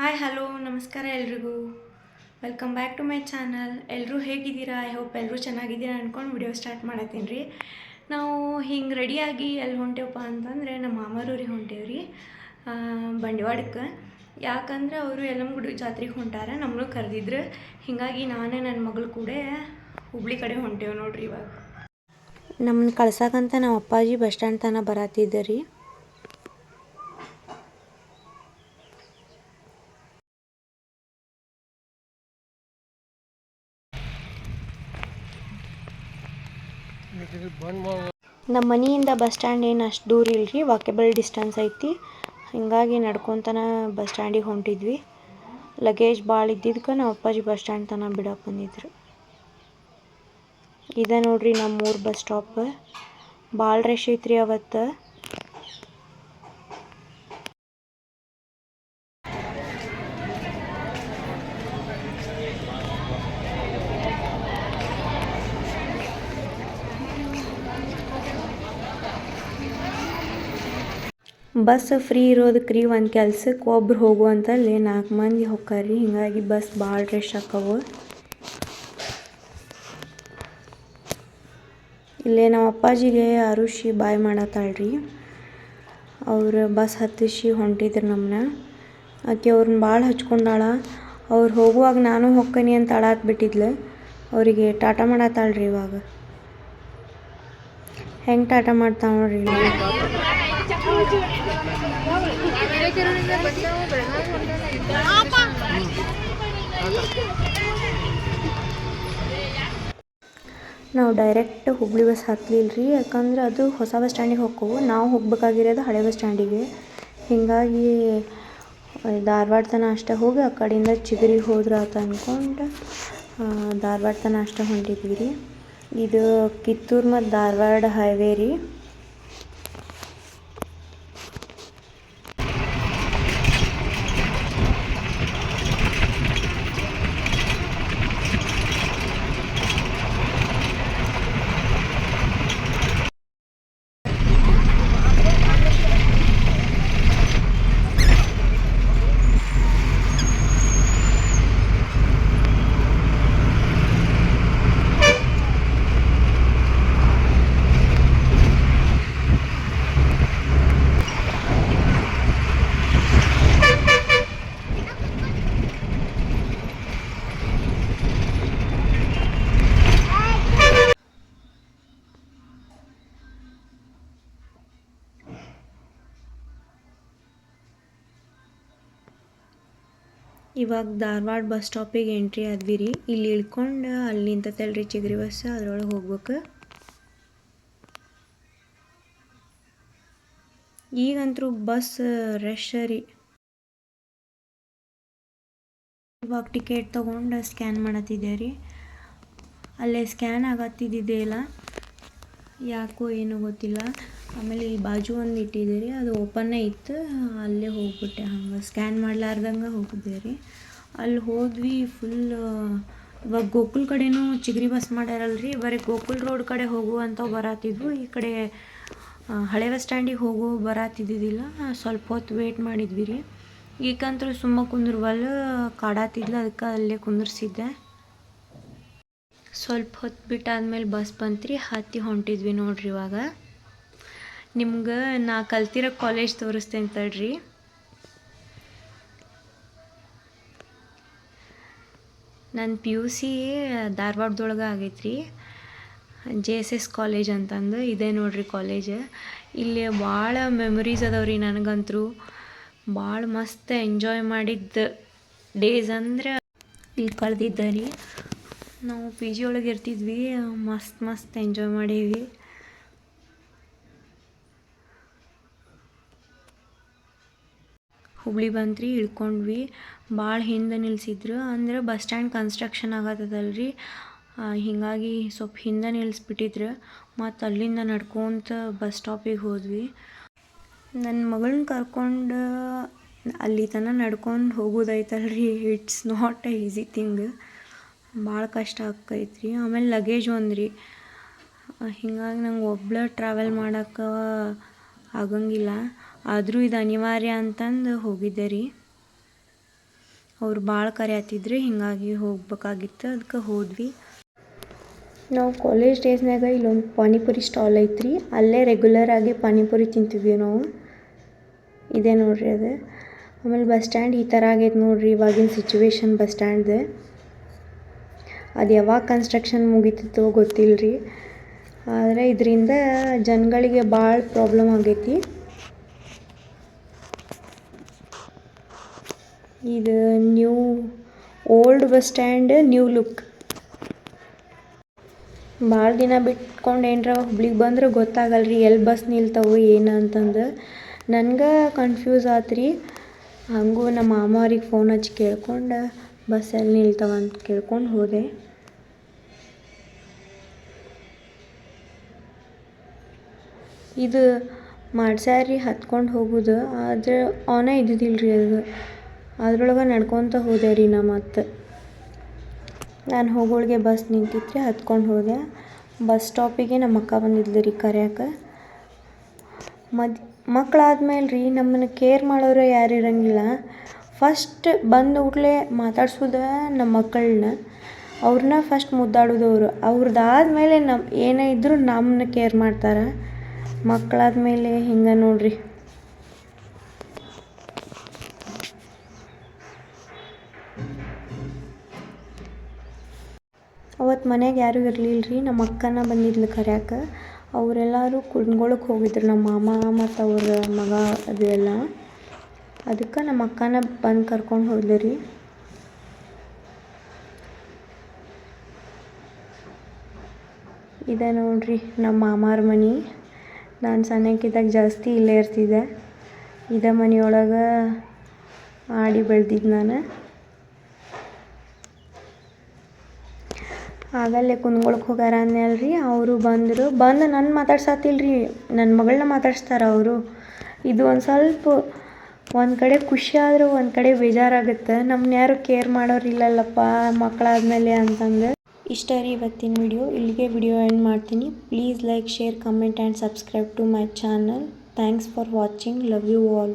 Hi hello ನಮಸ್ಕಾರ ಎಲ್ರಿಗೂ. Welcome back to my channel ಎಲ್ಲರೂ ಹೇಗಿದ್ದೀರಾ? ಐ ಹೋಪ್ ಎಲ್ಲರೂ ಚೆನ್ನಾಗಿದ್ದೀರಾ ಅಂದ್ಕೊಂಡು ವಿಡಿಯೋ ಸ್ಟಾರ್ಟ್ ಮಾಡತ್ತೀನಿ ರೀ. ನಾವು ಹಿಂಗೆ ರೆಡಿಯಾಗಿ ಎಲ್ಲಿ ಹೊಂಟೇವಪ್ಪ ಅಂತಂದರೆ ನಮ್ಮ ಮಾಮರೂರಿಗೆ ಹೊಂಟೇವ್ರಿ ಬಂಡವಾಡಕ್ಕೆ ಯಾಕಂದ್ರೆ ಅವರು ಯಲ್ಲಮ್ಮಗುಡಿ ಜಾತ್ರೆಗೆ ಹೊಂಟಾರ ನಮ್ಮನ್ನು ಕರೆದಿದ್ರು. ಹೀಗಾಗಿ ನಾನೇ ನನ್ನ ಮಗಳು ಕೂಡ ಹುಬ್ಳಿ ಕಡೆ ಹೊಂಟೇವು ನೋಡ್ರಿ ಇವಾಗ. ನಮ್ಮನ್ನ ಕಳ್ಸಕ್ಕಂತ ನಮ್ಮ ಅಪ್ಪಾಜಿ ಬಸ್ ಸ್ಟ್ಯಾಂಡ್ ತನಕ ಬರತ್ತಿದ್ದೆ ರೀ. ನಮ್ಮ ಮನೆಯಿಂದ ಬಸ್ ಸ್ಟ್ಯಾಂಡ್ ಏನು ಅಷ್ಟು ದೂರ ಇಲ್ರಿ ವಾಕೆಬಲ್ ಡಿಸ್ಟೆನ್ಸ್ ಐತಿ. ಹೀಗಾಗಿ ನಡ್ಕೊತನ ಬಸ್ ಸ್ಟ್ಯಾಂಡಿಗೆ ಹೊಂಟಿದ್ವಿ. ಲಗೇಜ್ ಭಾಳ ಇದ್ದಿದ್ದಕ್ಕೆ ನಮ್ಮ ಅಪ್ಪಾಜಿ ಬಸ್ ಸ್ಟ್ಯಾಂಡ್ ತನಕ ಬಿಡಕ್ಕೆ ಬಂದಿದ್ರು. ಇದೆ ನೋಡ್ರಿ ನಮ್ಮ ಊರು ಬಸ್ ಸ್ಟಾಪ್ ಭಾಳ ರಶ್ ಐತ್ರಿ ಅವತ್ತು. ಬಸ್ ಫ್ರೀ ಇರೋದಕ್ಕೆ ರೀ ಒಂದು ಕೆಲ್ಸಕ್ಕೆ ಒಬ್ರು ಹೋಗುವಂತಲ್ಲಿ ನಾಲ್ಕು ಮಂದಿ ಹೊಕ್ಕಾರಿ. ಹೀಗಾಗಿ ಬಸ್ ಭಾಳ ರಶ್ ಆಕ್ಕವು. ಇಲ್ಲೇ ನಮ್ಮ ಅಪ್ಪಾಜಿಗೆ ಅರುಷಿ ಬಾಯ್ ಮಾಡತ್ತಾಳ್ರಿ. ಅವ್ರು ಬಸ್ ಹತ್ತಿಸಿ ಹೊಂಟಿದ್ರು ನಮ್ಮನ್ನ ಆಕೆ ಅವ್ರನ್ನ ಭಾಳ ಹಚ್ಕೊಂಡಾಳ. ಅವ್ರು ಹೋಗುವಾಗ ನಾನು ಹೊಕ್ಕನಿ ಅಂತ ಅಳಾತ್ ಬಿಟ್ಟಿದ್ಲು. ಅವರಿಗೆ ಟಾಟಾ ಮಾಡತ್ತಾಳ್ರಿ ಇವಾಗ. ಹೆಂಗೆ ಟಾಟಾ ಮಾಡ್ತಾವ ನೋಡ್ರಿ. ನಾವು ಡೈರೆಕ್ಟ್ ಹುಬ್ಳಿ ಬಸ್ ಹತ್ತಲಿಲ್ಲ ರೀ ಯಾಕಂದ್ರೆ ಅದು ಹೊಸ ಬಸ್ ಸ್ಟ್ಯಾಂಡಿಗೆ ಹೋಗ್ಕೋವು ನಾವು ಹೋಗ್ಬೇಕಾಗಿರೋದು ಹಳೆ ಬಸ್ ಸ್ಟ್ಯಾಂಡಿಗೆ ಹೀಗಾಗಿ ಧಾರವಾಡ ತನಕ ಅಷ್ಟೇ ಹೋಗಿ ಆ ಕಡೆಯಿಂದ ಚಿಗರಿಗೆ ಹೋದ್ರೆ ಆತು ಅಂದ್ಕೊಂಡು ಧಾರವಾಡ ತನಕ ಅಷ್ಟೇ ಹೊಂಟಿದ್ವಿ ರೀ. ಇದು ಕಿತ್ತೂರು ಮತ್ತು ಧಾರವಾಡ ಹೈವೇ ರೀ. ಇವಾಗ ಧಾರವಾಡ ಬಸ್ ಸ್ಟಾಪಿಗೆ ಎಂಟ್ರಿ ಆದ್ವಿ ರೀ. ಇಲ್ಲಿ ಇಳ್ಕೊಂಡು ಅಲ್ಲಿ ನಿಂತೈತಲ್ರಿ ಚಿಗರಿ ಬಸ್, ಅದ್ರೊಳಗೆ ಹೋಗ್ಬೇಕು. ಈಗಂತೂ ಬಸ್ ರಶ್ ರೀ. ಇವಾಗ ಟಿಕೆಟ್ ತೊಗೊಂಡು ಸ್ಕ್ಯಾನ್ ಮಾಡತ್ತಿದ್ದೆ ರೀ. ಅಲ್ಲೇ ಸ್ಕ್ಯಾನ್ ಆಗತ್ತಿದ್ದಿದ್ದೇ ಇಲ್ಲ. ಯಾಕೋ ಏನೂ ಗೊತ್ತಿಲ್ಲ. ಆಮೇಲೆ ಈ ಬಾಜು ಒಂದು ಇಟ್ಟಿದ್ದೆ ರೀ ಅದು ಓಪನ್ನೇ ಇತ್ತು, ಅಲ್ಲೇ ಹೋಗ್ಬಿಟ್ಟೆ. ಹಂಗೆ ಸ್ಕ್ಯಾನ್ ಮಾಡ್ಲಾರ್ದಂಗೆ ಹೋಗಿದ್ದೆ ರೀ. ಅಲ್ಲಿ ಹೋದ್ವಿ ಫುಲ್ ಇವಾಗ ಗೋಕುಲ್ ಕಡೆನೂ ಚಿಗರಿ ಬಸ್ ಮಾಡ್ಯಾರಲ್ರಿ. ಬರೀ ಗೋಕುಲ್ ರೋಡ್ ಕಡೆ ಹೋಗುವಂಥವು ಬರತ್ತಿದ್ವು ಈ ಕಡೆ ಹಳೆ ಬಸ್ ಸ್ಟ್ಯಾಂಡಿಗೆ ಹೋಗೋ ಬರತ್ತಿದ್ದಿದ್ದಿಲ್ಲ ಸ್ವಲ್ಪ ಹೊತ್ತು ವೇಟ್ ಮಾಡಿದ್ವಿ ರೀ. ಈಗಂತೂ ಸುಮ್ಮ ಕುಂದ್ರವಲ್ಲ, ಕಾಡಾತಿದ್ಲು, ಅದಕ್ಕೆ ಅಲ್ಲೇ ಕುಂದ್ರಿಸಿದ್ದೆ. ಸ್ವಲ್ಪ ಹೊತ್ತು ಬಿಟ್ಟಾದ್ಮೇಲೆ ಬಸ್ ಬಂತು ರೀ ಹತ್ತಿ ಹೊಂಟಿದ್ವಿ ನೋಡ್ರಿ ಇವಾಗ. ನಿಮ್ಗೆ ನಾ ಕಲ್ತಿರೋ ಕಾಲೇಜ್ ತೋರಿಸ್ತೇನೆ ತಡ್ರಿ. ನನ್ನ ಪಿ ಯು ಸಿ ಧಾರವಾಡದೊಳಗೆ ಆಗೈತ್ರಿ. ಜೆ ಎಸ್ ಎಸ್ ಕಾಲೇಜ್ ಅಂತಂದು, ಇದೆ ನೋಡ್ರಿ ಕಾಲೇಜ್ ಇಲ್ಲಿ ಭಾಳ ಮೆಮೊರೀಸ್ ಅದಾವ್ರಿ ನನಗಂತೂ ಭಾಳ ಮಸ್ತ್ ಎಂಜಾಯ್ ಮಾಡಿದ್ದ ಡೇಸ್ ಅಂದ್ರೆ ಇಲ್ಲಿ ಕಳೆದಿದ್ದ ರೀ ನಾವು ಪಿ ಜಿ ಒಳಗೆ ಇರ್ತಿದ್ವಿ, ಮಸ್ತ್ ಮಸ್ತ್ ಎಂಜಾಯ್ ಮಾಡೀವಿ. ಹುಬ್ಳಿ ಬಂತ್ರಿ, ಇಳ್ಕೊಂಡ್ವಿ. ಭಾಳ ಹಿಂದೆ ನಿಲ್ಸಿದ್ರು. ಅಂದ್ರೆ ಬಸ್ ಸ್ಟ್ಯಾಂಡ್ ಕನ್ಸ್ಟ್ರಕ್ಷನ್ ಆಗತ್ತದಲ್ರಿ. ಹೀಗಾಗಿ ಸ್ವಲ್ಪ ಹಿಂದೆ ನಿಲ್ಲಿಸ್ಬಿಟ್ಟಿದ್ರು ಮತ್ತು ಅಲ್ಲಿಂದ ನಡ್ಕೊತ ಬಸ್ ಸ್ಟಾಪಿಗೆ ಹೋದ್ವಿ. ನನ್ನ ಮಗಳನ್ನ ಕರ್ಕೊಂಡು ಅಲ್ಲಿ ತನಕ ನಡ್ಕೊಂಡು ಹೋಗೋದೈತಲ್ರಿ. It's not a easy thing ಭಾಳ ಕಷ್ಟ ಆಕೈತ್ರಿ. ಆಮೇಲೆ ಲಗೇಜ್ ಒಂದ್ರಿ. ಹಿಂಗಾಗಿ ನಂಗೆ ಒಬ್ಳ ಟ್ರಾವೆಲ್ ಮಾಡೋಕೆ ಆಗಂಗಿಲ್ಲ. ಆದರೂ ಇದು ಅನಿವಾರ್ಯ ಅಂತಂದು ಹೋಗಿದ್ದೆ ರೀ ಅವ್ರು ಭಾಳ ಕರೆಯತ್ತಿದ್ರು ಹೀಗಾಗಿ ಹೋಗ್ಬೇಕಾಗಿತ್ತು ಅದಕ್ಕೆ ಹೋದ್ವಿ. ನಾವು ಕಾಲೇಜ್ ಡೇಸ್ನಾಗ ಇಲ್ಲೊಂದು ಪಾನಿಪುರಿ ಸ್ಟಾಲ್ ಐತ್ರಿ, ಅಲ್ಲೇ ರೆಗ್ಯುಲರ್ ಆಗಿ ಪಾನಿಪುರಿ ತಿಂತೀವಿ ನಾವು. ಇದೆ ನೋಡ್ರಿ ಅದು. ಆಮೇಲೆ ಬಸ್ ಸ್ಟ್ಯಾಂಡ್ ಈ ಥರ ಆಗೈತೆ ನೋಡ್ರಿ, ಇವಾಗಿನ ಸಿಚುವೇಶನ್ ಬಸ್ ಸ್ಟ್ಯಾಂಡ್ದು ಅದು ಯಾವಾಗ ಕನ್ಸ್ಟ್ರಕ್ಷನ್ ಮುಗೀತಿತ್ತೋ ಗೊತ್ತಿಲ್ಲ ರೀ ಆದರೆ ಇದರಿಂದ ಜನಗಳಿಗೆ ಭಾಳ ಪ್ರಾಬ್ಲಮ್ ಆಗೈತಿ. ಇದು new old bus stand new look ಭಾಳ ದಿನ ಬಿಟ್ಕೊಂಡು ಏನರ ಹುಬ್ಳಿಗೆ ಬಂದ್ರೆ ಗೊತ್ತಾಗಲ್ಲ ರೀ ಎಲ್ಲಿ ಬಸ್ ನಿಲ್ತಾವೆ, ಏನು ಅಂತಂದು. ನನಗೆ ಕನ್ಫ್ಯೂಸ್ ಆತು ರೀ ಹಂಗೂ ನಮ್ಮ ಮಾಮ ಫೋನ್ ಹಚ್ಚಿ ಕೇಳ್ಕೊಂಡು, ಬಸ್ ಎಲ್ಲಿ ನಿಲ್ತಾವೆ? ಅಂತ ಕೇಳ್ಕೊಂಡು ಹೋದೆ. ಇದು ಮಾಡ್ಸ್ಯಾರ ಹತ್ಕೊಂಡು ಹೋಗೋದು, ಆದರೆ ಆನೇ ಇದ್ದಿದ್ದಿಲ್ಲ ರೀ ಅದು. ಅದ್ರೊಳಗೆ ನಡ್ಕೊತ ಹೋದೆ ರೀ ನಾ ಮತ್ತೆ. ನಾನು ಹೋಗೋಳಿಗೆ ಬಸ್ ನಿಂತಿತ್ತು ರೀ ಹತ್ಕೊಂಡು ಹೋದೆ. ಬಸ್ ಸ್ಟಾಪಿಗೆ ನಮ್ಮ ಅಕ್ಕ ಬಂದಿದ್ಲು ರೀ ಕರ್ಯಾಕೆ. ಮದ್ ಮಕ್ಕಳಾದ್ಮೇಲೆ ರೀ ನಮ್ಮನ್ನು ಕೇರ್ ಮಾಡೋರು ಯಾರು ಇರಂಗಿಲ್ಲ. ಫಸ್ಟ್ ಬಂದ ಕೂಡಲೇ ಮಾತಾಡ್ಸೋದು ನಮ್ಮ ಮಕ್ಕಳನ್ನ ಅವ್ರನ್ನ ಫಸ್ಟ್ ಮುದ್ದಾಡೋದು ಅವರು. ಅವ್ರದ್ದಾದ್ಮೇಲೆ ನಮ್ಮ ಏನೇ ಇದ್ದರೂ ನಮ್ಮನ್ನ ಕೇರ್ ಮಾಡ್ತಾರೆ. ಮಕ್ಕಳಾದ್ಮೇಲೆ ಹಿಂಗೆ ನೋಡ್ರಿ. ಅವತ್ತು ಮನೆಗೆ ಯಾರೂ ಇರಲಿಲ್ಲ ರೀ ನಮ್ಮ ಅಕ್ಕನ ಬಂದಿದ್ಲು ಕರ್ಯಾಕೆ. ಅವರೆಲ್ಲರೂ ಕುಣ್ಗೊಳಕ್ಕೆ ಹೋಗಿದ್ರು ನಮ್ಮ ಮಾಮ ಮತ್ತು ಅವ್ರ ಮಗ ಅದು ಅದಕ್ಕೆ ನಮ್ಮ ಅಕ್ಕನ ಬಂದು ಕರ್ಕೊಂಡು ಹೋದ್ಲು ರೀ. ಇದೆ ನೋಡ್ರಿ ನಮ್ಮ ಮಾಮಾರ ಮನೆ. ನಾನು ಸಣ್ಣಕ್ಕಿದ್ದಾಗ ಜಾಸ್ತಿ ಇಲ್ಲೇ ಇರ್ತಿದ್ದೆ. ಇದೇ ಮನೆಯೊಳಗೆ ಆಡಿ ಬೆಳ್ದಿದ್ದು ನಾನು. ಆಗಲ್ಲೇ ಕುಂದ್ಕೊಳಕ್ಕೆ ಹೋಗ್ಯಾರ ರೀ ಅವರು ಬಂದರು. ಬಂದು ನನ್ನ ಮಾತಾಡ್ಸತ್ತಿಲ್ಲ ನನ್ನ ಮಗಳನ್ನ ಮಾತಾಡ್ಸ್ತಾರೆ ಅವರು. ಇದು ಒಂದು ಸ್ವಲ್ಪ ಒಂದು ಕಡೆ ಖುಷಿ ಆದರೂ ಒಂದು ಕಡೆ ಬೇಜಾರಾಗುತ್ತೆ. ನಮ್ಮನ್ನ ಯಾರು ಕೇರ್ ಮಾಡೋರು ಇಲ್ಲಲ್ಲಪ್ಪ ಮಕ್ಕಳಾದ್ಮೇಲೆ ಅಂತಂದು. ಇಷ್ಟ ರೀ ಇವತ್ತಿನ ವಿಡಿಯೋ. ಇಲ್ಲಿಗೆ ವಿಡಿಯೋ ಎಂಡ್ ಮಾಡ್ತೀನಿ. Please like, share, comment and subscribe to my channel. Thanks for watching. Love you all.